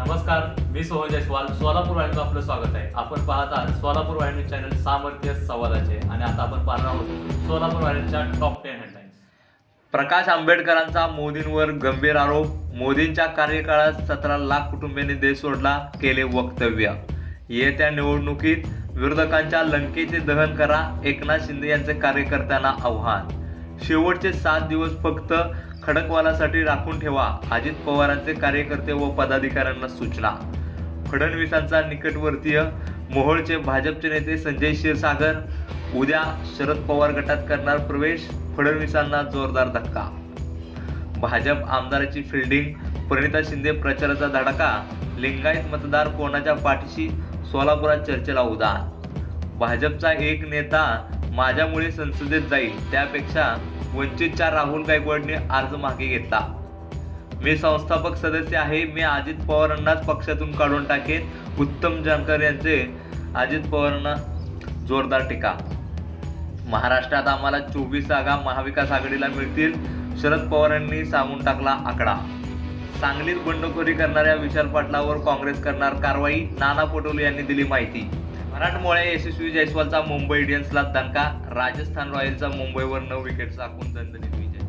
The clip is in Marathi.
नमस्कार मी सोहन जयस्वाल. सोलापूर वाहिनीचं आपलं स्वागत आहे. आपण पाहत आहात सोलापूर वाहिनी चॅनल सामर्थ्य संवादाचे आणि आता आपण पाहणार आहोत सोलापूर वाहिनीच्या टॉप टेन हेडलाईन्स प्रकाश आंबेडकरांचा मोदींवर गंभीर आरोप. मोदींच्या कार्यकाळात सतरा लाख कुटुंबियांनी देश सोडला केले वक्तव्य. येत्या निवडणुकीत विरोधकांच्या लंकेचे दहन करा एकनाथ शिंदे यांचे कार्यकर्त्यांना आव्हान. शेवटचे सात दिवस फक्त खडकवालासाठी राखून ठेवा अजित पवारांचे कार्यकर्ते व पदाधिकाऱ्यांना सूचना. फडणवीसांचा निकटवर्तीय मोहोळचे भाजपचे नेते संजय क्षीरसागर उद्या शरद पवार गटात करणार प्रवेश फडणवीसांना जोरदार धक्का. भाजप आमदाराची फिल्डिंग प्रणिता शिंदे प्रचाराचा धडका लिंगायत मतदार कोणाच्या पाठीशी सोलापुरात चर्चेला उदाहरण भाजपचा एक नेता माझ्यामुळे संसदेत जाईल त्यापेक्षा वंचितच्या राहुल गायकवाडने अर्ज मागे घेतला. मी संस्थापक सदस्य आहे मी अजित पवारांनाच पक्षातून काढून टाकेन. उत्तम जानकर यांचे अजित पवारांना जोरदार टीका. महाराष्ट्रात आम्हाला चोवीस जागा महाविकास आघाडीला मिळतील शरद पवारांनी सांगून टाकला आकडा. सांगलीत बंडखोरी करणाऱ्या विशाल पाटलावर काँग्रेस करणार कारवाई नाना पटोले यांनी दिली माहिती. मराठमोळ्या यशस्वी जयस्वालचा मुंबई इंडियन्सला दणका राजस्थान रॉयल्सचा मुंबईवर नऊ विकेट टाकून दणदणीत विजय.